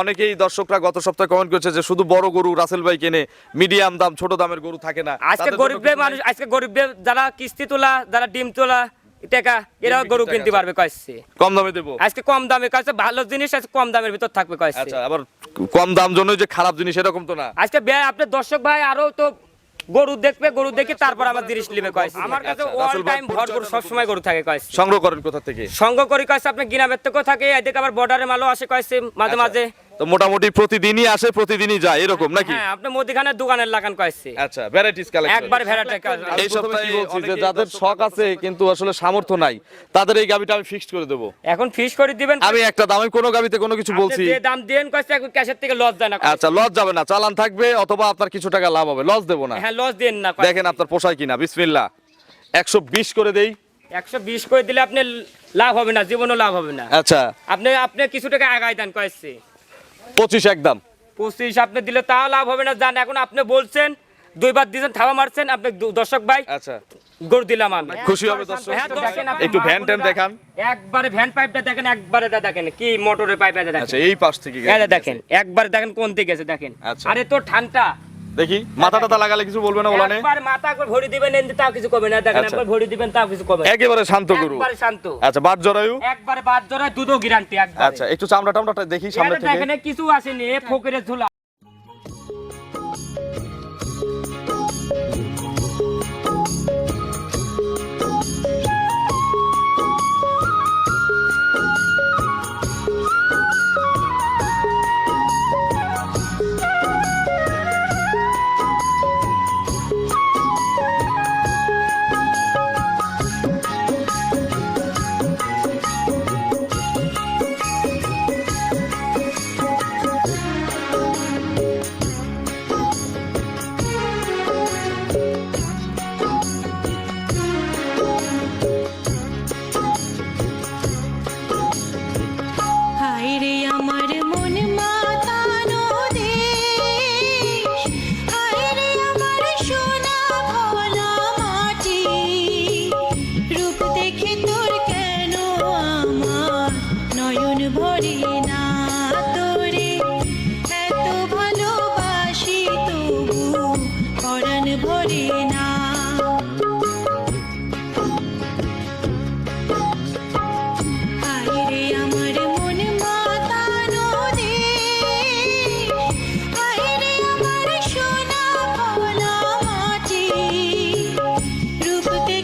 অনেকেই দর্শকরা গত সপ্তাহে কমেন্ট করেছে যে শুধু বড় গরু রাসেল ভাই কেনে মিডিয়াম দাম ছোট দামের গরু থাকে না। আজকে গরিব গরিবদের মানুষ আজকে গরিবদের যারা কিস্তি তোলা যারা ডিম তোলা টাকা এরা গরু কিনতে পারবে কয়েছে। কম দামে দেবো। আজকে কম দামে ভালো জিনিস আজকে কম দামের ভিতর থাকবে কয়েছে। আচ্ছা আবার কম দাম জন্য যে খারাপ জিনিস এরকম তো না। আজকে আপনার দর্শক ভাই আরও তো গরু দেখবে গরু দেখে তারপর আমার জিনিস নিবে কয়েস আমার কাছে অল টাইম টাইম ভরপুর সব সময় গরু থাকে কয়েস সংগ্রহ করেন কোথা থেকে? সংগ্রহ করি কয়েস আপনি গিনামের থেকেও থাকে? এদিকে আবার বর্ডারে মালও আসে কয়েছে মাঝে আচ্ছা। মাঝে। তো মোটামুটি প্রতিদিনই আসে প্রতিদিনই যায় এরকম নাকি? হ্যাঁ আপনি মুদিখানার দোকানের লাগান কয়েছে। আচ্ছা ভ্যারাইটিস কালেকশন একবার ভেড়াটা এই সপ্তাহে বলছি যে যাদের শখ আছে কিন্তু আসলে সামর্থ্য নাই তাদের এই গাবিটা আমি ফিক্সড করে দেবো। এখন ফিস করে দিবেন আমি একটা দামে কোনো গাবিতে কোনো কিছু বলছি। যে দাম দেন কয়েছে এখন ক্যাশের থেকে লস দেয় না আচ্ছা লস যাবে না চালান থাকবে অথবা আপনার কিছু টাকা লাভ হবে লস দেবো না। হ্যাঁ লস দেন না দেখেন আপনার পোষায় কিনা বিসমিল্লাহ। একশো বিশ করে দেই। একশো বিশ করে দিলে আপনি লাভ হবে না জীবনও লাভ হবে না। আচ্ছা। আপনি আপনি কিছু টাকা আগাই দেন কয়েছে। পঁচিশ একদম। পঁচিশ আপনি দিলে তাও লাভ হবে না জান। এখন আপনি বলছেন দুইবার দিয়েছেন থাবা মারছেন আপনি দর্শক ভাই আচ্ছা। গরু দিলাম আমি। খুশি হবে দর্শক। হ্যাঁ, দেখেন একটু ভ্যান ট্যান মাগুরটা- দেখান। একবারে ভ্যান পাইপটা দেখেন একবারে এটা দেখেন কি মোটরের পাইপ এটা আচ্ছা এই পাশ থেকে এটা দেখেন একবারে দেখেন কোন দিকে আছে দেখেন। আচ্ছা। আরে তো ঠান্ডা দেখি মাথা টাথা লাগালে কিছু বলবে না বলানে একবার মাথা করে ভরি দিবেন এমনি তাও কিছু কমে না দেখেন আচ্ছা। একবার ভরি দিবেন তাও কিছু কমে। একেবারে শান্ত গুরু। একবারে শান্ত। আচ্ছা বাদ জরায়ু। একবারে বাদ জরায়ু দুধও গ্যারান্টি একবার। আচ্ছা একটু চামড়া টামড়াটা দেখি সামনে থেকে। এখানে কিছু আসেনি এ ফকিরের ঝুলা।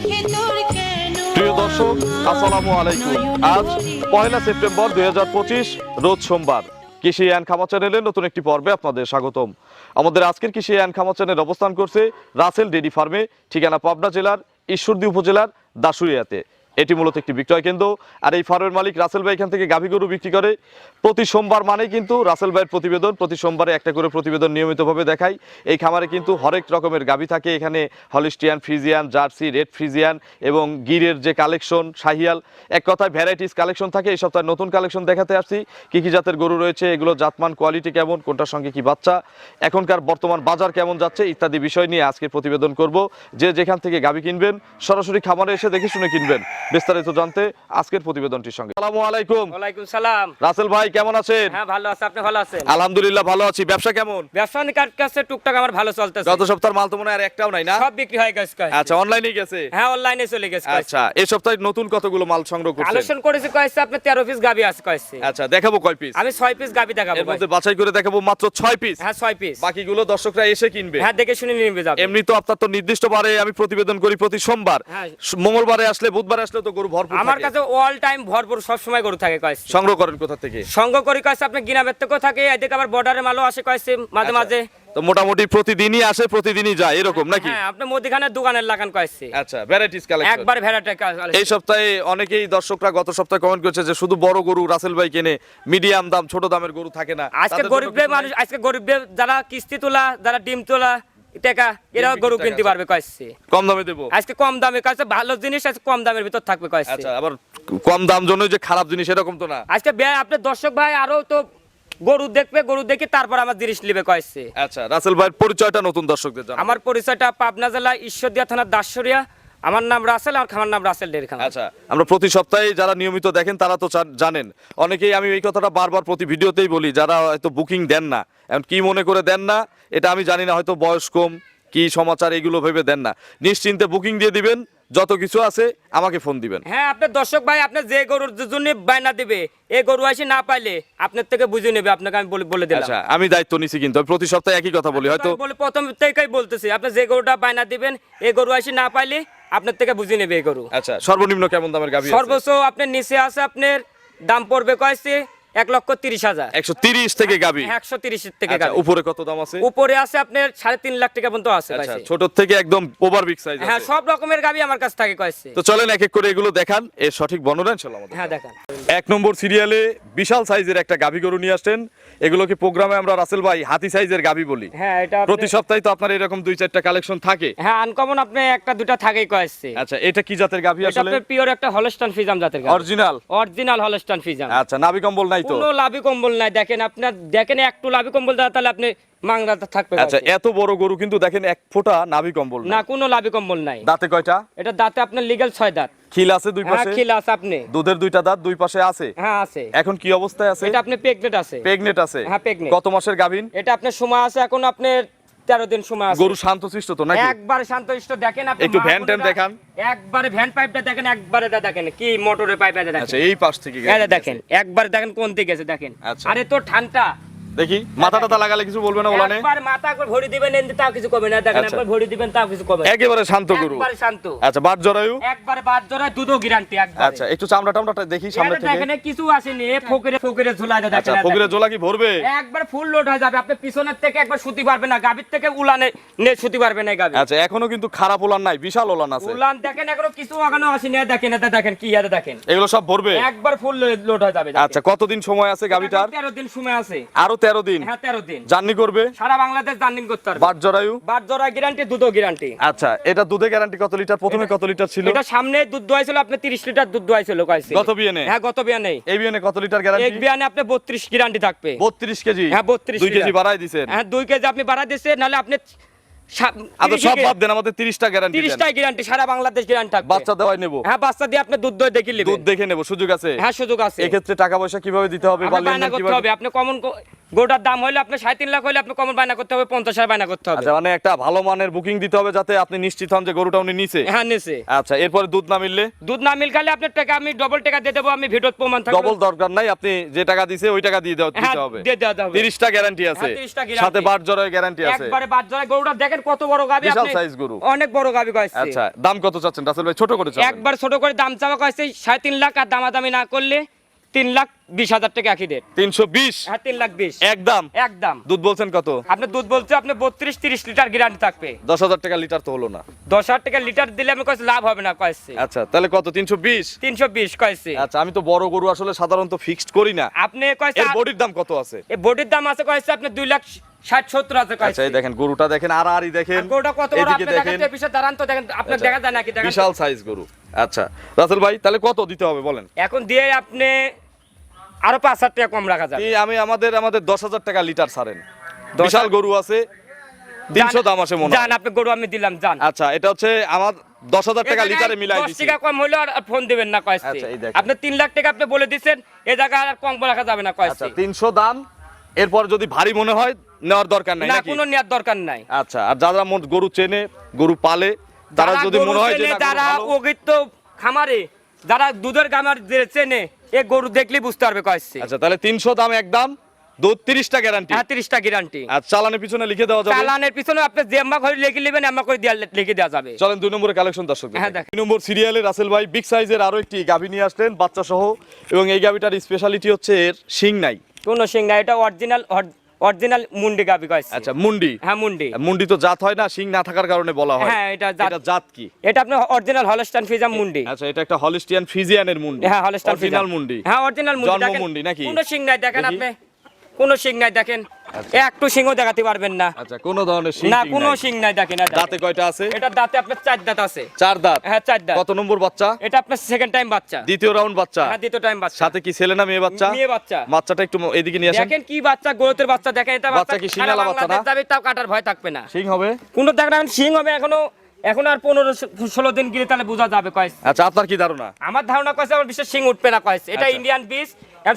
কেন প্রিয় দর্শক আসসালামু আলাইকুম। আজ পয়লা সেপ্টেম্বর দুই হাজার পঁচিশ রোজ সোমবার। কৃষি অ্যান্ড খামা চ্যানেলের নতুন একটি পর্বে আপনাদের স্বাগতম। আমাদের আজকের কৃষি অ্যান্ড খামা চ্যানেল অবস্থান করছে রাসেল ডেডি ফার্মে, ঠিকানা পাবনা জেলার ঈশ্বরদী উপজেলার দাসুরিয়াতে এটি মূলত একটি বিক্রয় কেন্দ্র। আর এই ফার্মের মালিক রাসেল ভাই এখান থেকে গাভী গরু বিক্রি করে। প্রতি সোমবার মানেই কিন্তু রাসেল ভাইয়ের প্রতিবেদন, প্রতি সোমবারে একটা করে প্রতিবেদন নিয়মিতভাবে দেখাই। এই খামারে কিন্তু হরেক রকমের গাভী থাকে। এখানে Holstein, Friesian, Jersey, red Friesian এবং গিরের যে কালেকশন, শাহিয়াল, এক কথায় ভ্যারাইটিস কালেকশন থাকে। এই সপ্তাহে নতুন কালেকশন দেখাতে আসছি। কি কি জাতের গরু রয়েছে, এগুলো জাতমান, কোয়ালিটি কেমন, কোনটার সঙ্গে কি বাচ্চা, এখনকার বর্তমান বাজার কেমন যাচ্ছে, ইত্যাদি বিষয় নিয়ে আজকে প্রতিবেদন করব। যে যেখান থেকে গাভী কিনবেন, সরাসরি খামারে এসে দেখে শুনে কিনবেন। বিস্তারিত জানতে আজকের প্রতিবেদনটির সঙ্গে। আসসালামু আলাইকুম। ওয়ালাইকুম সালাম। রাসেল ভাই কেমন আছেন? হ্যাঁ ভালো আছে। আপনি ভালো আছেন? আলহামদুলিল্লাহ ভালো আছি। ব্যবসা কেমন? ব্যবসা নিকার কাছে টুকটাক আমার ভালো চলতেছে। গত সপ্তাহের মাল তো মনে আর একটাও নাই না? সব বিক্রি হয়ে গেছে। আচ্ছা অনলাইনে গেছে? হ্যাঁ অনলাইনে চলে গেছে আচ্ছা এই সপ্তাহে নতুন কতগুলো মাল সংগ্রহ করছেন? কালেকশন করেছে কয়েছে আপনি তেরো পিস গাবি আছে কয়েছে আচ্ছা দেখাবো কয় পিস আমি ছয় পিস গাবি দেখাবো এর মধ্যে বাছাই করে দেখাবো মাত্র ছয় পিস হ্যাঁ ছয় পিস বাকিগুলো দর্শকরা এসে কিনবে। হ্যাঁ দেখে শুনে নিয়ে যাবে। এমনি তো আপনার তো নির্দিষ্ট বারে আমি প্রতিবেদন করি প্রতি সোমবার। হ্যাঁ। মঙ্গলবারে আসলে বুধবার আসলে তো গরু ভরপুর আমার কাছে অল টাইম ভরপুর সব সময় গরু থাকে কয়েছে সংগ্রহ করেন কোথা থেকে? সঙ্গ করি কয়েছে আপনি গিনামের থেকেও থাকে এদিকে আবার বর্ডারে মালও আসে কয়েছে মাঝে আচ্ছা। মাঝে। তো মোটামুটি প্রতিদিনই আসে প্রতিদিনই যায় এরকম নাকি? হ্যাঁ আপনি মুদিখানার দোকানের লাগান কয়েছে আচ্ছা ভ্যারাইটিস কালেকশন একবার ভেড়াটা এই সপ্তাহে অনেকেই দর্শকরা গত সপ্তাহে কমেন্ট করেছে যে শুধু বড় গরু রাসেল ভাই কেনে মিডিয়াম দাম ছোট দামের গরু থাকে না। আজকে গরিবদের মানুষ আজকে গরিবদের যারা কিস্তি তোলা যারা ডিম তোলা টাকা এরা গরু কিনতে পারবে কয়েছে কম দামে দেবো। আজকে কম দামে কাছে ভালো জিনিস আজকে কম দামের ভিতর থাকবে কয়েছে আচ্ছা আবার কম দাম জন্য যে খারাপ জিনিস এরকম তো না। আজকে আপনার দর্শক ভাই আরও তো গরু দেখবে গরু দেখে তারপর আমার জিনিস নিবে কয়েছে আচ্ছা রাসেল ভাইয়ের পরিচয়টা নতুন দর্শকদের জানাব। আমার পরিচয়টা পাবনা জেলা ঈশ্বরদিয়া থানার দাসরিয়া। আমার নাম রাসেল আর খামার নাম রাসেল ডেরি খামার আচ্ছা আমরা প্রতি সপ্তাহে যারা নিয়মিত দেখেন তারা তো জানেন। অনেকেই আমি এই কথাটা বারবার প্রতি ভিডিওতেই বলি যারা হয়তো বুকিং দেন না এখন কি মনে করে দেন না এটা আমি জানি না হয়তো বয়স কম কি সমাচার এগুলো ভেবে দেন না। নিশ্চিন্তে বুকিং দিয়ে দিবেন যত কিছু আছে আমাকে ফোন দিবেন। হ্যাঁ আপনার দর্শক ভাই আপনার যে গরুর জন্য বায়না দিবে এই গরু আসি না পাইলে আপনার থেকে বুঝে নেবে আপনাকে আমি বলে- দিলাম। আচ্ছা আমি দায়িত্ব নিছি কিন্তু আমি প্রতি সপ্তাহে একই কথা বলি হয়তো বলে প্রথম থেকেই বলতেছি আপনি যে গরুটা বায়না দিবেন এই গরু আসি না পাইলে আপনার থেকে বুঝে নেবে এই গরু। আচ্ছা সর্বনিম্ন কেমন দামের গাভী সর্বোচ্চ আপনার নিচে আছে আপনার দাম পড়বে কয়েছে এক লক্ষ তিরিশ হাজার। একশো তিরিশ থেকে গাভী? একশো তিরিশ থেকে আচ্ছা, গাড়ি। উপরে কত দাম আছে? উপরে আছে আপনার সাড়ে তিন লাখ টাকা পর্যন্ত আছে আচ্ছা ছোট থেকে একদম ওভার বিগ সাইজ হ্যাঁ সব রকমের গাবি আমার কাছে থাকে কয়েছে। তো চলেন এক এক করে এগুলো দেখান এর সঠিক বর্ণনা ইনশাল্লাহ আমাদের। হ্যাঁ দেখান। এক নম্বর সিরিয়ালে বিশাল সাইজের একটা গাভী গরু নিয়ে আসছেন। এগুলোকে প্রোগ্রামে আমরা রাসেল ভাই হাতি সাইজের গাবি বলি? হ্যাঁ এটা প্রতি সপ্তাহে তো আপনার এরকম দুই চারটা কালেকশন থাকে। হ্যাঁ আনকমন আপনি একটা দুটা থাকেই কয়েছে আচ্ছা এটা কি জাতের গাভী এটা আসলে? আপনার পিওর একটা হলস্টন ফিজাম জাতের গাবি। অরিজিনাল অরিজিনাল হলস্টন ফিজাম আচ্ছা নাভি কম্বল নাই তো? কোনো লাভি কম্বল নাই। দেখেন আপনার দেখেন একটু লাভি কম্বল দাও তাহলে আপনি মাংরাতে থাকবে আচ্ছা এত বড় গরু কিন্তু দেখেন এক ফোঁটা নাভি কম্বল না। কোনো লাভি কম্বল নাই। দাঁতে কয়টা? এটা দাঁতে আপনার লিগ্যাল ছয় দাঁত। খিল আছে দুই হ্যাঁ পাশে? খিল আছে আপনি। দুধের দুইটা দাঁত দুই পাশে আছে? হ্যাঁ আছে। এখন কি অবস্থায় আছে? এটা আপনি প্রেগনেন্ট আছে। প্রেগনেট আছে। হ্যাঁ, pregnant। কত মাসের গাভিন? এটা আপনার সময় আছে এখন আপনার তেরো দিন সময় আছে। গরু শান্তশিষ্ট তো নাকি? একবারে শান্তশিষ্ট দেখেন আপনি একটু ভ্যান ট্যান দেখান। একবারে ভ্যান পাইপটা দেখেন একবারে এটা দেখেন। কি মোটরের পাইপ এটা দেখেন। আচ্ছা এই পাশ থেকে যে দেখেন একবারে দেখেন কোন দিকে গেছে দেখেন। আচ্ছা। আরে তো ঠান্ডা। দেখি মাথা টাথা লাগালে কিছু বলবে না বলানে? একবার মাথা করে ভরি দিবেন এমনি তাও কিছু কমে না। দেখেন আচ্ছা। একবার ভরি দিবেন তাও কিছু কমে। একেবারে শান্ত গরু। একবারে শান্ত। আচ্ছা বাদ জরায়ু? একবারে বাদ জোড়া দুধও গ্যারান্টি একবার। আচ্ছা একটু চামড়া টামড়াটা দেখি সামনে থেকে। দেখেন কিছু আসেনি এ ফকিরে ফকিরে ঝুলাই দেয় আচ্ছা দেখেন। ফকিরের জোলা কি ভরবে? একবার ফুল লোড হয়ে যাবে আপনি পিছনের থেকে একবার সুতি পারবে না গাবির থেকে উলানে নে সুতি পারবে না গাবি আচ্ছা এখনও কিন্তু খারাপ ওলান নাই বিশাল ওলান আছে। উলান দেখেন এখনও কিছু এখনও আসেনি দেখেন এটা দেখেন কি এটা দেখেন। এগুলো সব ভরবে? একবার ফুল লোড হয়ে যাবে আচ্ছা কতদিন সময় আছে গাবিটার তেরো দিন সময় আছে। আরও তেরো দিন। হ্যাঁ তেরো দিন। জার্নি করবে? সারা বাংলাদেশ জার্নি করতে পারবে। বাদ জরায়ু? বাদ জরা গ্যারান্টি দুধও গ্যারান্টি আচ্ছা এটা দুধে গ্যারান্টি কত লিটার? প্রথমে কত লিটার ছিল? এটা সামনে দুধ দোয়াইছিল আপনি 30 লিটার দুধ দোয়াইছিল কইছে গত বিয়ানে? হ্যাঁ গত বিয়ানে। এই বিয়ানে কত লিটার গ্যারান্টি এক বিয়ানে আপনি 32 গ্যারান্টি থাকবে। বত্রিশ কেজি? হ্যাঁ, 32 দুই কেজি লিটার। বাড়াই দিছেন। হ্যাঁ দুই কেজি আপনি বাড়াই দিছে নালে আপনি আচ্ছা সব বাদ দেন আমাদের তিরিশটা গ্যারান্টি 30 গ্যারান্টি সারা বাংলাদেশ গ্যারান্টি থাকবে। বাচ্চা দেওয়াই নেব। হ্যাঁ বাচ্চা দিয়ে আপনি দুধ দই দেখি দুধ দেখে নেব সুযোগ আছে? হ্যাঁ সুযোগ আছে। এক্ষেত্রে টাকা পয়সা কীভাবে দিতে হবে বা লেনদেন কীভাবে হবে আপনি কমন গোটার দাম হইলে আপনি সাড়ে তিন লাখ হইলে আপনি কমন বায়না করতে হবে পঞ্চাশ হাজার বায়না করতে হবে। আচ্ছা মানে একটা ভালো মানের বুকিং দিতে হবে যাতে আপনি নিশ্চিত হন যে গরুটা উনি নিছে। হ্যাঁ নিছে। আচ্ছা এরপরে দুধ না মিললে? দুধ না মিল খালে আপনার টাকা আমি ডবল টাকা দিয়ে দেবো আমি ভিডিওর প্রমাণ থাকবে। ডবল দরকার নাই আপনি যে টাকা দিছে ওই টাকা দিয়ে দেওয়া হ্যাঁ দিতে হবে। দিয়ে তিরিশটা গ্যারান্টি আছে। হ্যাঁ, 30টা সাথে বার জরায় গ্যারান্টি আছে। একবারে গরুটা দেখেন কত বড় গাবি বিশাল size গরু। অনেক বড় গাবি কয়েছে। আচ্ছা দাম কত চাচ্ছেন? রাসেল ভাই ছোট করে চাচ্ছেন একবার ছোট করে দাম চাওয়া সাড়ে তিন লাখ আর দামাদামি না করলে তিন লাখ বিশ হাজার টাকা একই দেড় তিনশো বিশ? হ্যাঁ তিন লাখ বিশ। একদম। একদম। দুধ বলছেন কত? আপনি দুধ বলছে আপনি বত্রিশ তিরিশ লিটার গ্যারান্টি থাকবে। দশ হাজার টাকা লিটার তো হলো না। দশ হাজার টাকা লিটার দিলে আমি কয়েছে লাভ হবে না কয়েছে। আচ্ছা তাহলে কত? তিনশো বিশ? তিনশো বিশ কয়েছে। আচ্ছা আমি তো বড় গরু আসলে সাধারণত ফিক্সড করি না। আপনি কয়েছে বডির দাম কত আছে? এই বডির দাম আছে কয়েছে আপনি দুই লাখ ষাট সত্তর আছে আচ্ছা এই দেখেন গরুটা দেখেন আর আরই দেখেন। গরুটা কত বড়? আপনি দেখেন দেখেন। দাঁড়ান তো দেখেন আপনার আচ্ছা, দেখা যায় নাকি? দেখেন বিশাল সাইজ গরু। আচ্ছা রাসেল ভাই তাহলে কত দিতে হবে বলেন? এখন দিয়ে আপনি আরও পাঁচ হাজার টাকা কম রাখা যাবে। আমি আমাদের আমাদের দশ হাজার টাকা লিটার ছাড়েন। বিশাল গরু আছে তিনশো দাম আসে মনে যান আপনি গরু আমি দিলাম যান আচ্ছা এটা হচ্ছে আমার দশ হাজার টাকা লিটারে মিলাই দিচ্ছি টাকা কম হইল আর ফোন দিবেন না আচ্ছা। আপনি তিন লাখ টাকা আপনি বলে দিচ্ছেন এ জায়গা আর কম রাখা যাবে না আচ্ছা তিনশো দাম এরপর যদি ভারী মনে হয় নেওয়ার দরকার নাই না কোনো নেওয়ার দরকার নাই। আচ্ছা আর যারা মোট গরু চেনে গরু পালে তারা যারা যদি মনে হয় যে যারা অগিত খামারে যারা দুধের গামার যে চেনে এ গরু দেখলেই বুঝতে পারবে কয়েছে আচ্ছা তাহলে তিনশো দাম একদম দুধ তিরিশটা গ্যারান্টি হ্যাঁ তিরিশটা গ্যারান্টি আর চালানের পিছনে লিখে দেওয়া যাবে। চালানের পিছনে আপনি যে আম্মা ঘরে লিখে নেবেন আম্মা করে দেওয়া লিখে দেওয়া যাবে। চলেন দুই নম্বরের কালেকশন দর্শক হ্যাঁ, দেখ। দুই নম্বর সিরিয়ালে রাসেল ভাই বিগ সাইজের আরও একটি গাভী নিয়ে আসলেন বাচ্চা সহ এবং এই গাভীটার স্পেশালিটি হচ্ছে এর শিং নাই। কোন সিং না এটা অরিজিনাল অরিজিনাল মুন্ডি গাবি কয়েছে আচ্ছা মুন্ডি? হ্যাঁ মুন্ডি। মুন্ডি তো জাত হয় না সিং না থাকার কারণে বলা হয়। হ্যাঁ, এটা জাত। এটা জাত কি? এটা আপনার অরিজিনাল হলস্টাইন ফিজাম মুন্ডি। আচ্ছা এটা একটা হলিস্টিয়ান ফিজিয়ানের মুন্ডি। হ্যাঁ হলস্টাইন অরিজিনাল মুন্ডি। হ্যাঁ অরিজিনাল মুন্ডি। জন্ম মুন্ডি নাকি? কোনো সিং নাই। দেখেন আপনি কোনো সিং নাই দেখেন। একটু সিংও দেখাতে পারবেন না। আচ্ছা কোন ধরনের শিং না কোনো। সিং নাই দেখেন দাঁতে কয়টা আছে? এটা দাঁতে আপনার চার দাঁত আছে। চার দাঁত? হ্যাঁ চার দাঁত। কত নম্বর বাচ্চা? এটা আপনার সেকেন্ড টাইম বাচ্চা। দ্বিতীয় রাউন্ড বাচ্চা? হ্যাঁ দ্বিতীয় টাইম বাচ্চা। সাথে কি ছেলে না মেয়ে বাচ্চা? মেয়ে বাচ্চা। বাচ্চাটা একটু এদিকে নিয়ে আসেন। দেখেন কি বাচ্চা গরুতের বাচ্চা দেখেন এটা বাচ্চা। কি শিঙালা বাচ্চা না? যাবে তাও কাটার ভয় থাকবে না। শিং হবে? কোনো দেখেন সিং হবে এখনও এখন আর পনেরো ষোলো দিন গেলে তাহলে বোঝা যাবে কয়েস। আচ্ছা আপনার কি ধারণা? আমার ধারণা কয়েছে আমার বিশ্বাস সিং উঠবে না কয়েছে এটা আচ্ছা। ইন্ডিয়ান বীজ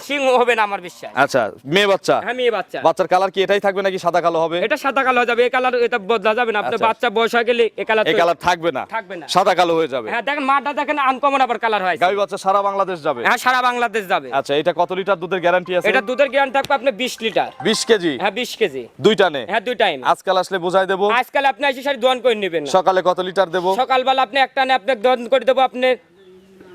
সিং হবে না আমার বিশ্বাস। আচ্ছা মেয়ে বাচ্চা? হ্যাঁ মেয়ে বাচ্চা। বাচ্চার কালার কি এটাই থাকবে নাকি সাদা কালো হবে? এটা সাদা কালো হয়ে যাবে এই কালার এটা বদলা যাবে না। আপনার আচ্ছা। বাচ্চা বয়স হয়ে গেলে এই কালার এই কালার থাকবে না। থাকবে না। সাদা কালো হয়ে যাবে। হ্যাঁ দেখেন মাটা দেখেন আনকমন আবার কালার হয় বাচ্চা সারা বাংলাদেশ যাবে। হ্যাঁ সারা বাংলাদেশ যাবে। আচ্ছা এটা কত লিটার দুধের গ্যারান্টি আছে? এটা দুধের জ্ঞান থাকবে আপনি বিশ লিটার। বিশ কেজি? হ্যাঁ বিশ কেজি। দুইটা নে। হ্যাঁ দুই টাইম আজকাল আসলে বোঝাই দেবো। আজকাল আপনি এসে সারি দোয়ান করে নেবেন সকালে কত লিটার দেবো? সকালবেলা আপনি একটা আপনি দোয়ান করে দেবো আপনি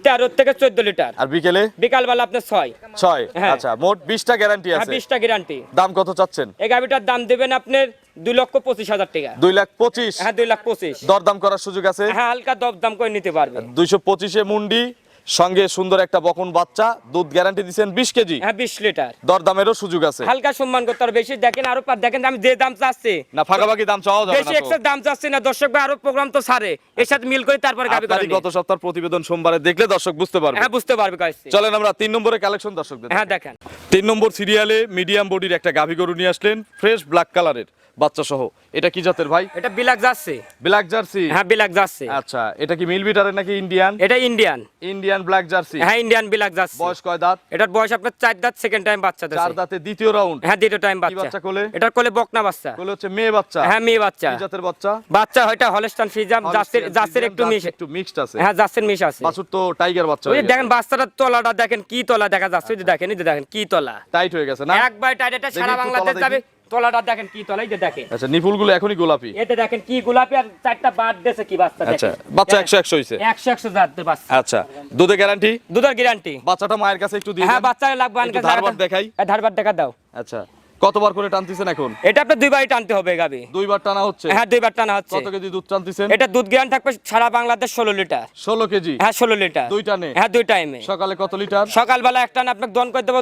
তেরো থেকে চোদ্দ লিটার। আর বিকেলে? বিকালবেলা আপনার ছয়। ছয়? হ্যাঁ। আচ্ছা মোট বিশটা গ্যারান্টি আছে। বিশটা গ্যারান্টি দাম কত চাচ্ছেন? এই গাড়িটার দাম দেবেন আপনার দুই লক্ষ পঁচিশ হাজার টাকা। দুই লাখ পঁচিশ? হ্যাঁ দুই লাখ পঁচিশ। দরদাম করার সুযোগ আছে? হ্যাঁ হালকা দর দাম করে নিতে পারবে। দুইশো পঁচিশে মুন্ডি সঙ্গে সুন্দর একটা বকন বাচ্চা দুধ গ্যারান্টি দিচ্ছেন বিশ কেজি। হ্যাঁ বিশ লিটার। দরদামেরও সুযোগ আছে। হালকা সম্মান করতে হবে। বেশি দেখেন আরও দেখেন আমি যে দাম চাচ্ছি। না ফাঁকাফাঁকি দাম চাওয়া যাবে বেশি। এক্সেস দাম চাচ্ছি না। দর্শক ভাই আরও প্রোগ্রাম তো সারে এর সাথে মিল করে তারপর গাবি আপনারই গত সপ্তাহ প্রতিবেদন সোমবারে দেখলে দর্শক বুঝতে পারবে। হ্যাঁ বুঝতে পারবে কাছে চলেন আমরা তিন নম্বরে কালেকশন দর্শকদের হ্যাঁ দেখেন। তিন নম্বর সিরিয়ালে মিডিয়াম বডির একটা গাভী গরু নিয়ে আসলেন ফ্রেশ ব্ল্যাক কালারের বাচ্চা সহ এটা কি জাতের ভাই? এটা বিলাক যাচ্ছে ব্ল্যাক জার্সি? হ্যাঁ বিলাক যাচ্ছে আচ্ছা এটা কি মিল বিটারের নাকি ইন্ডিয়ান এটা ইন্ডিয়ান ইন্ডিয়ান ব্ল্যাক জার্সি হ্যাঁ ইন্ডিয়ান বিলাক যাচ্ছে বয়স কয় দাঁত? এটার বয়স আপনার চার দাঁত সেকেন্ড টাইম বাচ্চা চার দাঁতে দ্বিতীয় রাউন্ড হ্যাঁ দ্বিতীয় টাইম বাচ্চা বাচ্চা। কোলে? এটার কোলে বকনা বাচ্চা। বলে হচ্ছে মেয়ে বাচ্চা। হ্যাঁ মেয়ে বাচ্চা। কি জাতের বাচ্চা? বাচ্চা হয়টা হলস্টান ফ্রিজাম জাসের জাসের একটু মিশ একটু মিক্সড আছে। হ্যাঁ জাসের মিশ আছে। বাছুর তো টাইগার বাচ্চা ওই দেখেন বাচ্চাটার তলাটা দেখেন কি তলা দেখা যাচ্ছে। ওই দেখেন এই দেখেন কি তলা। টাইট হয়ে গেছে না? একবার টাইট এটা সারা বাংলাদেশ যাবে। তলাটা দেখেন কি তলা এই যে দেখেন। আচ্ছা নিপুলগুলো এখনই গোলাপি? এটা দেখেন কি গোলাপি আর চারটা বাদ দেশে কি বাচ্চা আচ্ছা বাচ্চা 100 100 হইছে? 100 100 জাত বাচ্চা। আচ্ছা দুধের গ্যারান্টি দুধের গ্যারান্টি বাচ্চাটা মায়ের কাছে একটু দিয়ে হ্যাঁ। বাচ্চা লাগবে আনকে ধারবার দেখাই। ধারবার দেখা দাও। আচ্ছা। কতবার করে টানতেছেন এখন? এটা আপনার দুইবারই টানতে হবে গাবি। দুইবার টানা হচ্ছে? হ্যাঁ দুইবার টানা হচ্ছে। কত কেজি দুধ টানতেছেন? এটা দুধ গ্যান থাকবে সারা বাংলাদেশ ষোলো লিটার। ষোলো কেজি? হ্যাঁ ষোলো লিটার। দুই টানে? হ্যাঁ দুই টাইমে। সকালে কত লিটার? সকালবেলা এক টানে আপনাকে দন করে দেব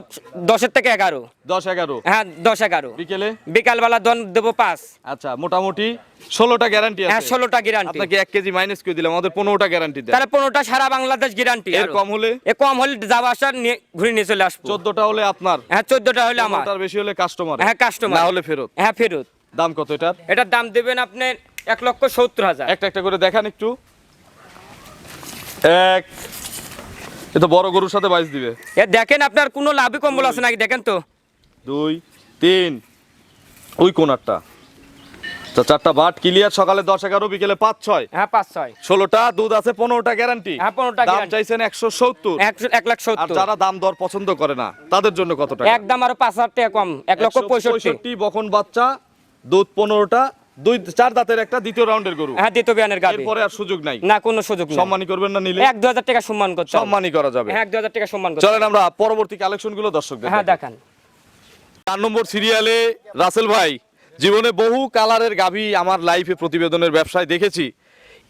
10 এর থেকে এগারো। দশ এগারো? হ্যাঁ 10 11 বিকেলে? বিকালবেলা দন দেব 5 আচ্ছা মোটামুটি ষোলোটা গ্যারান্টি হ্যাঁ আছে ষোলোটা গ্যারান্টি আপনাকে এক কেজি মাইনাস করে দিলাম আমাদের পনেরোটা গ্যারান্টি তাহলে পনেরোটা সারা বাংলাদেশ গ্যারান্টি এর কম হলে? এ কম হলে যাওয়া ঘুরে নিয়ে চলে আসব। চোদ্দটা হলে আপনার? হ্যাঁ চোদ্দটা হলে আমার। বেশি হলে কাস্টমার হ্যাঁ কাস্টমার না হলে ফেরত? হ্যাঁ ফেরত। দাম কত এটার? এটার দাম দেবেন আপনি এক লক্ষ সত্তর হাজার। একটা একটা করে দেখান একটু। এক। এ তো বড় গরুর সাথে বাইশ দিবে। এ দেখেন আপনার কোনো লাভই কম্বল আছে নাকি দেখেন তো। দুই তিন। ওই কোনারটা। তো চারটা বাট ক্লিয়ার সকালে দশ এগারো বিকেলে পাঁচ ছয়। হ্যাঁ পাঁচ ছয়। ষোলোটা দুধ আছে পনেরোটা গ্যারান্টি হ্যাঁ, 15টা দাম চাইছেন একশো সত্তর। এক লাখ সত্তর। যারা দাম দর পছন্দ করে না তাদের জন্য কত টাকা? একদম আরও পাঁচ হাজার টাকা কম এক লক্ষ পঁয়ষট্টি। বখন বাচ্চা দুধ পনেরোটা দুই চার দাঁতের একটা দ্বিতীয় রাউন্ডের গরু। হ্যাঁ দ্বিতীয় বিয়ানের গাড়ি এরপরে আর সুযোগ নাই। না কোনো সুযোগ নেই। সম্মানী করবেন না নিলে? এক দু হাজার টাকা সম্মান করতে হবে। সম্মানই করা যাবে। হ্যাঁ এক দু হাজার টাকা সম্মান করতে চলেন আমরা পরবর্তী কালেকশনগুলো দর্শকদের হ্যাঁ। দেখান। চার নম্বর সিরিয়ালে রাসেল ভাই জীবনে বহু কালারের গাভী আমার লাইফে প্রতিবেদনের ব্যবসায় দেখেছি।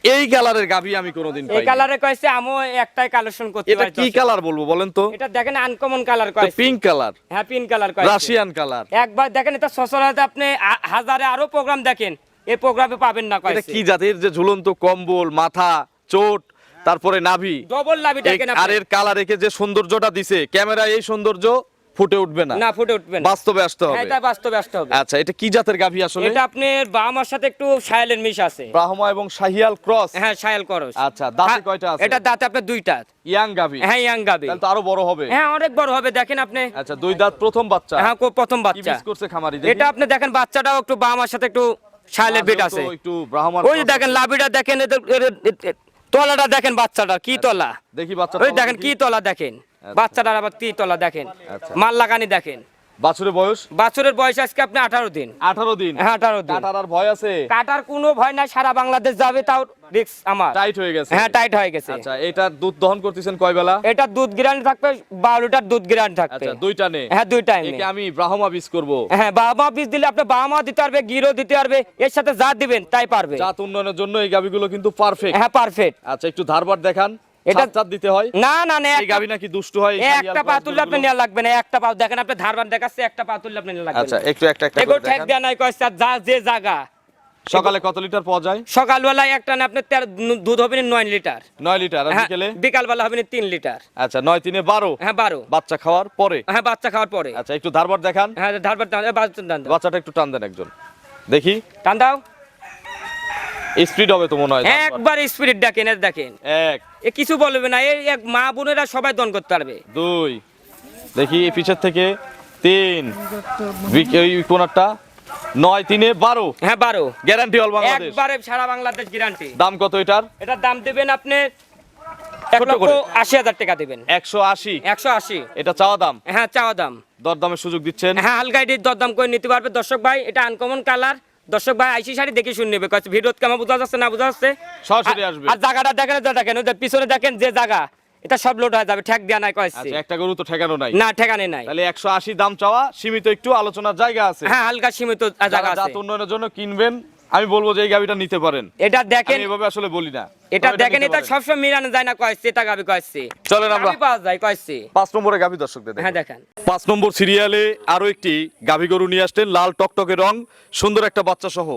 এই কালারের গাভী আমি কোনোদিন এই কালারে কয়েছে আমিও একটাই কালেকশন করতে এটা কি কালার বলব বলেন তো? এটা দেখেন আনকমন কালার কয়েছে। Pink colour. হ্যাঁ পিঙ্ক কালার কয়েছে। Russian colour. একবার দেখেন এটা সচরাচর আপনি হাজারে আরও প্রোগ্রাম দেখেন এই প্রোগ্রামে পাবেন না এটা কয়েছে। কি জাতির? যে ঝুলন্ত কম্বল মাথা চোট তারপরে নাভি। ডবল এই- দেখেন আর এর কালার একে যে সৌন্দর্যটা দিছে ক্যামেরা এই সৌন্দর্য ফুটে উঠবে না। না ফুটে উঠবেন বাস্তবে আসতে হ্যাঁ হবে। এটা বাস্তবে আসতে হবে। আচ্ছা এটা কি জাতের গাভী আসলে? এটা আপনার বামার সাথে একটু সায়ালের মিশ আছে। ব্রাহ্মা এবং শাহিয়াল ক্রস? হ্যাঁ সায়াল করস। আচ্ছা, দাঁতে হ্যাঁ, কয়টা আছে? এটা দাঁতে আপনার দুইটা। ইয়াং গাভী। হ্যাঁ ইয়াং গাবি তাহলে তো আরও বড় হবে। হ্যাঁ অনেক বড় হবে দেখেন আপনি। আচ্ছা দুই দাঁত প্রথম বাচ্চা। হ্যাঁ কো- প্রথম কি বাচ্চা। মিস করছে খামারি এটা আপনি দেখেন বাচ্চাটাও একটু বামার সাথে একটু সায়ালের বিট আছে। একটু ব্রাহ্মণ ওই দেখেন লাভিটা দেখেন তলাটা দেখেন বাচ্চাটা কি তলা? দেখি বাচ্চা ওই দেখেন কি তলা দেখেন? বাচ্চাটার আবার তলা দেখেন। আচ্ছা। মাল লাগানি দেখেন। বাছুরের বয়স? বাছুরের বয়স আজকে আপনি আঠারো দিন। আঠারো দিন? হ্যাঁ আঠারো দিন। কাটার আর ভয় আছে? কাটার কোনো ভয় নাই সারা বাংলাদেশ যাবে তাও রিক্স আমার। টাইট হয়ে গেছে। হ্যাঁ টাইট হয়ে গেছে। আচ্ছা এটা দুধ দহন করতেছেন কয় বেলা? এটা দুধ গ্রান্ড থাকবে বারো লিটার দুধ গ্রান্ড থাকবে। আচ্ছা দুইটা নে। হ্যাঁ দুই টাইম একে আমি ব্রাহ্মা বীজ করব। হ্যাঁ বাবা মা বীজ দিলে আপনি বাবা দিতে পারবে গিরো দিতে পারবে এর সাথে যা দিবেন তাই পারবে। জাত উন্নয়নের জন্য এই গাবিগুলো কিন্তু পারফেক্ট হ্যাঁ পারফেক্ট আচ্ছা একটু ধারবার দেখান। এটা- এটা দিতে হয়? না না না এই একটা- গাবি নাকি দুষ্ট হয় এই এ শাহিয়াল একটা পা তুললে আপনি নেওয়া লাগবে না একটা পা দেখেন আপনি ধারবান দেখাচ্ছে একটা পা তুললে আপনি নেওয়া লাগবে আচ্ছা একটু একটা একটা এগুলো ঠেক দেখান। দেওয়া নাই কয়েছে যা যে জায়গা সকালে কত লিটার পাওয়া যায়? সকালবেলায় একটা না আপনার দুধ হবে না নয় লিটার। নয় লিটার আর হ্যাঁ বিকেলে? বিকালবেলা হবে না তিন লিটার। আচ্ছা নয় তিনে বারো? হ্যাঁ বারো। বাচ্চা খাওয়ার পরে? হ্যাঁ বাচ্চা খাওয়ার পরে। আচ্ছা একটু ধারবার দেখান। হ্যাঁ ধারবার। বাচ্চাটা একটু টান দেন একজন। দেখি। টান দাও। স্পিড হবে তো মনে হয় একবার দেখেন এর দেখেন। এক। এ কিছু বলবে না এই এক মা বোনেরা সবাই দন করতে পারবে। দুই। দেখি এই পিছের থেকে তিন। ওই কোনারটা নয় তিনে বারো। হ্যাঁ বারো। Guarantee all Bangladesh. একবারে সারা বাংলাদেশ গ্যারান্টি। দাম কত এটার? এটার দাম দেবেন আপনি এক লক্ষ আশি হাজার টাকা দেবেন। একশো আশি। একশো আশি। এটা চাওয়া দাম? হ্যাঁ চাওয়া দাম। দরদামের সুযোগ দিচ্ছেন? হ্যাঁ হালকা দরদাম করে নিতে পারবে। দর্শক ভাই এটা আনকমন কালার দর্শক ভাই আইসি শাড়ি দেখে শুনে নেবে। ভিডিও কেমন বোঝা যাচ্ছে না বোঝা যাচ্ছে? সরাসরি আর- আসবে। আর জায়গাটা দেখেন দেখেন পিছনে দেখেন যে জায়গা এটা সব লোড হয়ে যাবে ঠেক দেওয়া নাই কয়েছে। আচ্ছা একটা গরু তো ঠেকানো নাই। না ঠেকানে নাই। তাহলে একশো আশি দাম চাওয়া সীমিত একটু আলোচনার জায়গা আছে। হ্যাঁ হালকা সীমিত জায়গা আছে। জাত উন্নয়নের জন্য কিনবেন আমি বলব যে এই গাবিটা নিতে পারেন। এটা দেখেন এভাবে আসলে বলি না। এটা দেখেন এটা সবসময় মিলানো যায় না কয়েছে এটা গাবি কয়েছে চলেন আমরা পাঁচ পাওয়া যায় কয়েছে পাঁচ নম্বরে গাবি দর্শকদের হ্যাঁ দেখেন। দেখেন পাঁচ নম্বর সিরিয়ালে আরও একটি গাবি গরু নিয়ে আসলেন লাল টকটকে রং সুন্দর একটা বাচ্চা সহ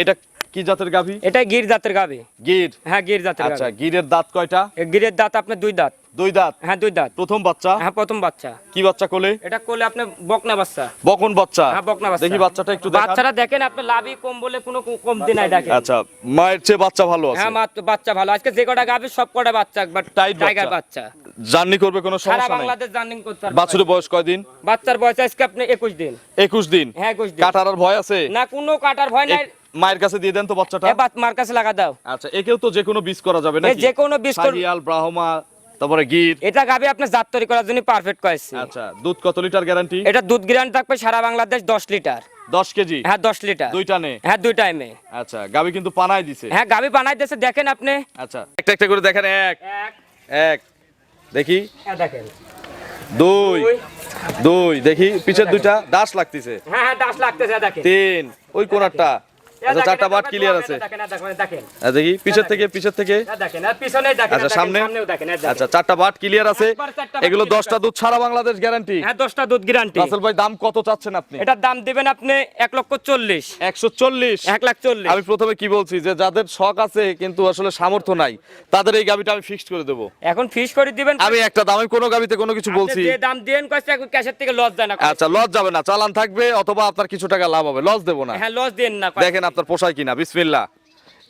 এটা কি জাতের গাভী? এটা গির জাতের গাবি গির? হ্যাঁ গির জাতের আচ্ছা গিরের দাঁত কয়টা? গিরের দাঁত আপনার দুই দাঁত। দুই দাঁত? হ্যাঁ দুই দাঁত। প্রথম বাচ্চা? হ্যাঁ প্রথম বাচ্চা। কি বাচ্চা কোলে? এটা আপনার বকনা বাচ্চা। বকন বাচ্চা। হ্যাঁ বকনা বাচ্চা। দেখি বাচ্চাটা একটু দেখান। বাচ্চারা দেখেন লাভই কম বলে কোনো নাই দেখেন। আচ্ছা মায়ের চেয়ে বাচ্চা ভালো আছে? হ্যাঁ মাত্র বাচ্চা ভালো। আজকে যে কটা গাবে সব কটা বাচ্চা একবার টাইগার বাচ্চা। জার্নি করবে কোনো সারা সমস্যা নাই? বাংলাদেশ জার্নিং করতে পারবে। বাছুরের বয়স কয়দিন? বাচ্চার বয়স আজকে আপনি একুশ দিন। একুশ দিন। হ্যাঁ একুশ দিন। কাটার ভয় আছে? না কোনো কাটার ভয় নাই। মায়ের কাছে দিয়ে দেন তো বাচ্চাটা? এ বাত- মার কাছে লাগা দাও। আচ্ছা একেও তো যে কোনো বীজ করা যাবে না যে কোনো বীজ কর- শাহিয়াল ব্রাহ্মা তারপরে গির। এটা গাবে আপনার জাত তৈরি করার জন্য পারফেক্ট কয়েছে। আচ্ছা দুধ কত লিটার গ্যারান্টি এটা দুধ গ্রান থাকবে সারা বাংলাদেশ দশ লিটার। দশ কেজি? হ্যাঁ দশ লিটার। দুই টানে হ্যাঁ দুই টাইমে আচ্ছা গাবি কিন্তু পানায় দিছে। হ্যাঁ গাবি বানাই দিয়েছে দেখেন আপনি। আচ্ছা একটা একটা করে দেখেন এক এক। এক দেখি। হ্যাঁ দেখেন। দুই দুই। দুই দেখি পিছের দুইটা দাস লাগতেছে। হ্যাঁ হ্যাঁ দাস লাগতেছে দেখেন। তিন ওই কোনারটা। আচ্ছা চারটা ক্লিয়ার আছে। দেখি পিছের থেকে পিছের থেকে? আচ্ছা সামনে। আচ্ছা চারটা ক্লিয়ার আছে। এগুলো দশটা দুধ সারা বাংলাদেশ গ্যারান্টি হ্যাঁ দশটা দুধ গ্যারান্টি রাসেল ভাই দাম কত চাচ্ছেন আপনি? এটার দাম দেবেন আপনি এক লক্ষ চল্লিশ। একশো চল্লিশ? এক লাখ চল্লিশ। আমি প্রথমে কি বলছি যে যাদের শখ আছে কিন্তু আসলে সামর্থ্য নাই তাদের এই গাবিটা আমি ফিক্সড করে দেবো। এখন ফিস করে দিবেন আমি একটা দামে কোনো গাবিতে কোনো কিছু বলছি। যে দাম দেন কয়েছে ক্যাশের থেকে লস দেয় না আচ্ছা লস যাবে না চালান থাকবে অথবা আপনার কিছু টাকা লাভ হবে লস দেবো না। হ্যাঁ লস দেন না দেখেন আপনার পোষায় কিনা? বিসমিল্লা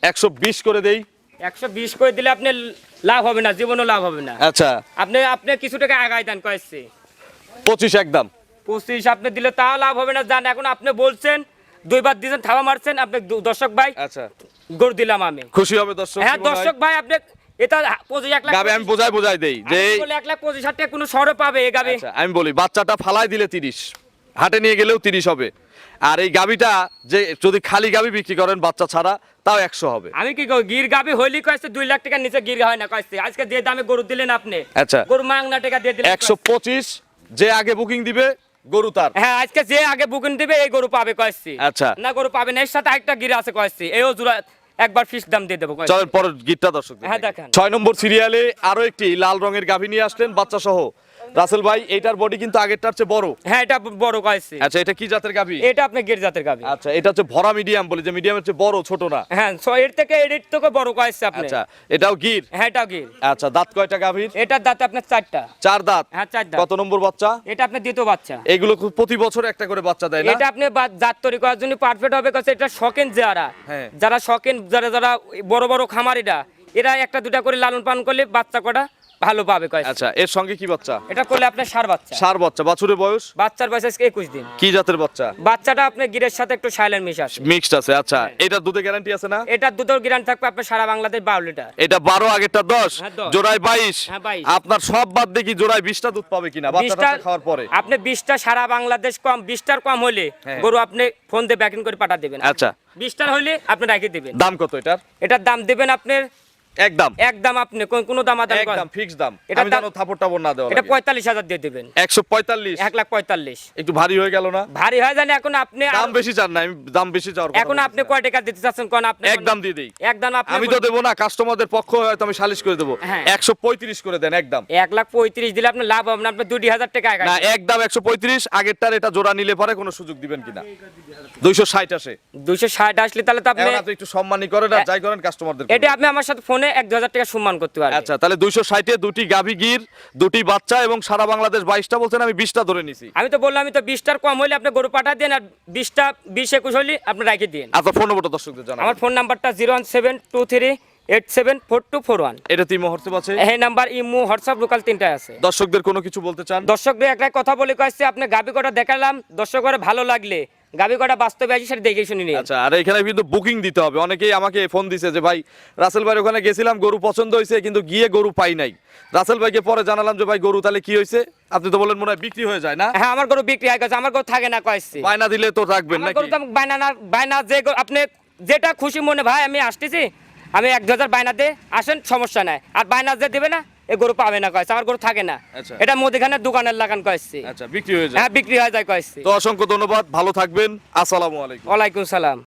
একশো বিশ করে দেই। একশো বিশ করে দিলে আপনি লাভ হবে না জীবনও লাভ হবে না। আচ্ছা। আপনি আপনি কিছু টাকা আগাই দেন কয়েছে পঁচিশ একদম। পঁচিশ আপনি দিলে তাও লাভ হবে না জান। এখন আপনি বলছেন দুইবার দিয়েছেন থাবা মারছেন আপনি দর্শক ভাই আচ্ছা। গরু দিলাম আমি। খুশি হবে দর্শক হ্যাঁ দর্শক ভাই আপনি এটা পঁচিশ এক লাখ আমি বোঝাই দেই যে এক লাখ পঁচিশ হাজার টাকা কোনো শহরে পাবে এ গাবে। আচ্ছা, আমি বলি বাচ্চাটা ফালাই দিলে তিরিশ। হাটে নিয়ে গেলেও তিরিশ হবে। আর এই গাবিটা যে যদি খালি গাবি বিক্রি করেন বাচ্চা ছাড়া তাও একশো হবে। আমি কি গির গাবি হইলি কয়েছে দুই লাখ টাকার নিচে গির হয় না কয়েছে আজকে যে দামে গরু দিলেন আপনি আচ্ছা। গরু মাংনা টাকা দিয়ে দিলেন একশো পঁচিশ যে আগে বুকিং দিবে গরু তার। হ্যাঁ আজকে যে আগে বুকিং দিবে এই গরু পাবে কয়েছি আচ্ছা। না গরু পাবে না এর সাথে একটা গিরে আছে কয়েছি এও জোড়া একবার ফিস দাম দিয়ে দেবো চলেন পরের গিটটা দর্শক হ্যাঁ, দেখান। ছয় নম্বর সিরিয়ালে আরও একটি লাল রঙের গাভী নিয়ে আসলেন বাচ্চা সহ রাসেল ভাই এইটার বডি কিন্তু আগেরটার চেয়ে বড়। হ্যাঁ এটা বড় কয়েছি। আচ্ছা এটা কি জাতের গাভী? এটা আপনি গির জাতের গাবি আচ্ছা এটা হচ্ছে ভরা মিডিয়াম বলি যে মিডিয়ামের চেয়ে বড় ছোট না হ্যাঁ so এর থেকে এর থেকে বড় কয়েছে আপনি। আচ্ছা এটাও গির? হ্যাঁ এটাও গির। আচ্ছা দাঁত কয়টা গাভীর? এটার দাঁত আপনার চারটা। চার দাঁত। হ্যাঁ চার দাঁত। কত নম্বর বাচ্চা? এটা আপনি দ্বিতীয় বাচ্চা। এগুলো খুব প্রতি বছর একটা করে বাচ্চা দেয় না? এটা আপনি জাত তৈরি করার জন্য পারফেক্ট হবে কারণ এটা শকেন যারা। হ্যাঁ। যারা শকেন যারা যারা বড় বড় খামারিরা এরা একটা দুটা করে লালন পালন করলে বাচ্চা কটা ভালো পাবে কয় আচ্ছা এর সঙ্গে কি বাচ্চা? এটা করলে আপনার সার বাচ্চা। সার বাচ্চা বাছুরের বয়স? বাচ্চার বয়স আজকে একুশ দিন। কি জাতের বাচ্চা? বাচ্চাটা আপনার গিরের সাথে একটু সাইলেন্ট মিশ আছে। মিক্সড আছে আচ্ছা। এটার দুধে গ্যারান্টি আছে না? এটা দুধের গিরান থাকবে আপনার সারা বাংলাদেশ বারো লিটার। এটা বারো আগেরটা দশ হ্যাঁ, দশ। জোড়ায় বাইশ। হ্যাঁ, বাইশ। আপনার সব বাদ দেখি জোড়ায় বিশটা দুধ পাবে কিনা বাচ্চা বিশটা খাওয়ার পরে। আপনি বিশটা সারা বাংলাদেশ কম বিশটার কম হলে হ্যাঁ। গরু আপনি ফোন দিয়ে ব্যাকিং করে পাঠা দেবেন। আচ্ছা। বিশটার হলে আপনি রেখে দিবেন। দাম কত এটার? এটার দাম দেবেন আপনার একদম। একদম আপনি কোন- দাম আদান একদম ফিক্স দাম। আমি জানো থাপড় টাপড় না দেওয়া এটা লাগে। পঁয়তাল্লিশ হাজার দিয়ে দেবেন। একশো পঁয়তাল্লিশ। লাখ পঁয়তাল্লিশ। একটু ভারী হয়ে গেল না? ভারী হয় জানে এখন আপনি দাম বেশি চান না আমি দাম বেশি চাওয়ার কথা এখন আপনি কয় টাকা দিতে চাচ্ছেন কোন আপনি একদম দিয়ে দিই। একদম আপনি আমি তো দেবো না কাস্টমারদের পক্ষ হয়তো আমি সালিশ করে দেবো। হ্যাঁ। একশো পঁয়ত্রিশ করে দেন একদম দিলে আপনার লাভ হবে না দুটি হাজার টাকা আগায় না একদম একশো পঁয়ত্রিশ আগেরটার এটা জোড়া নিলে পরে কোনো সুযোগ দিবেন কিনা? দুইশো ষাট আসে। দুইশো ষাট আসলে তাহলে তো আপনি একটু সম্মানী করেন আর যাই করেন কাস্টমারদের এটা আপনি আমার সাথে ফোনে এক দু টাকা সম্মান করতে পারবে। আচ্ছা তাহলে দুইশো ষাটে দুটি গাভী গির দুটি বাচ্চা এবং সারা বাংলাদেশ বাইশটা বলছেন আমি বিশটা ধরে নিছি। আমি তো বললাম আমি তো বিশটার কম হইলে আপনি গরু পাঠা দেন আর বিশটা বিশ একুশ হইলে আপনি রাখি দিন। আচ্ছা ফোন নম্বরটা দর্শকদের জানাবেন আমার ফোন নাম্বারটা zero one seven two three eight seven four two four one. এটা তিন মুহূর্তে আছে? এই নাম্বার ইমো হোয়াটসঅ্যাপ লোকাল তিনটায় আছে। দর্শকদের কোনো কিছু বলতে চান? দর্শকদের একটা কথা বলে কয়েছে আপনি গাবি কটা দেখালাম দর্শকরা ভালো লাগলে। গাবি কটা বাস্তবে আসি সেটা দেখে শুনে নিন আচ্ছা আর এখানে কিন্তু বুকিং দিতে হবে। অনেকেই আমাকে ফোন দিছে যে ভাই রাসেল ভাই ওখানে গেছিলাম গরু পছন্দ হয়েছে কিন্তু গিয়ে গরু পাই নাই। রাসেল ভাইকে পরে জানালাম যে ভাই গরু তাহলে কি হয়েছে? আপনি তো বলেন মনে হয় বিক্রি হয়ে যায় না? হ্যাঁ আমার গরু বিক্রি হয়ে গেছে আমার গরু থাকে না কয়েছে বায়না দিলে তো রাখবেন নাকি? গরু তো বায়না না বায়না যে আপনি যেটা খুশি মনে ভাই আমি আসতেছি আমি এক হাজার বায়না দে আসেন সমস্যা নাই। আর বায়না যে দেবে না এ গরু পাবে না কয়েছে আমার গরু থাকে না। আচ্ছা। এটা মুদিখানের দোকানের লাগান কয়েছে। আচ্ছা বিক্রি হয়ে যায়। হ্যাঁ বিক্রি হয়ে যায় কয়েছে। তো অসংখ্য ধন্যবাদ ভালো থাকবেন। আসসালামু আলাইকুম। ওয়ালাইকুম সালাম।